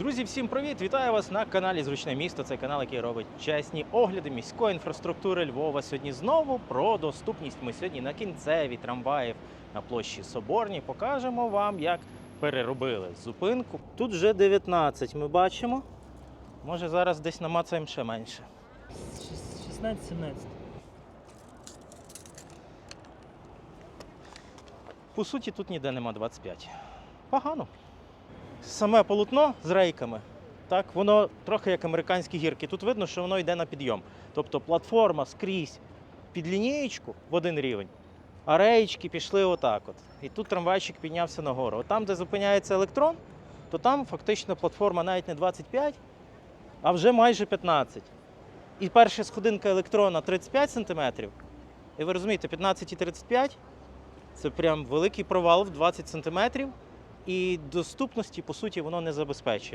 Друзі, всім привіт! Вітаю вас на каналі Зручне місто. Це канал, який робить чесні огляди міської інфраструктури Львова. Сьогодні знову про доступність. Ми сьогодні на кінцеві трамваїв на площі Соборній покажемо вам, як переробили зупинку. Тут вже 19 ми бачимо. Може зараз десь намацаємо ще менше. 16-17. По суті, тут ніде нема 25. Погано. Саме полотно з рейками, так, воно трохи як американські гірки. Тут видно, що воно йде на підйом. Тобто платформа скрізь під лінієчку в один рівень, а реєчки пішли отак. От. І тут трамвайчик піднявся нагору. От там, де зупиняється електрон, то там фактично платформа навіть не 25, а вже майже 15. І перша сходинка електрона 35 см. І ви розумієте, 15 і 35 це прям великий провал в 20 см, і доступності, по суті, воно не забезпечує.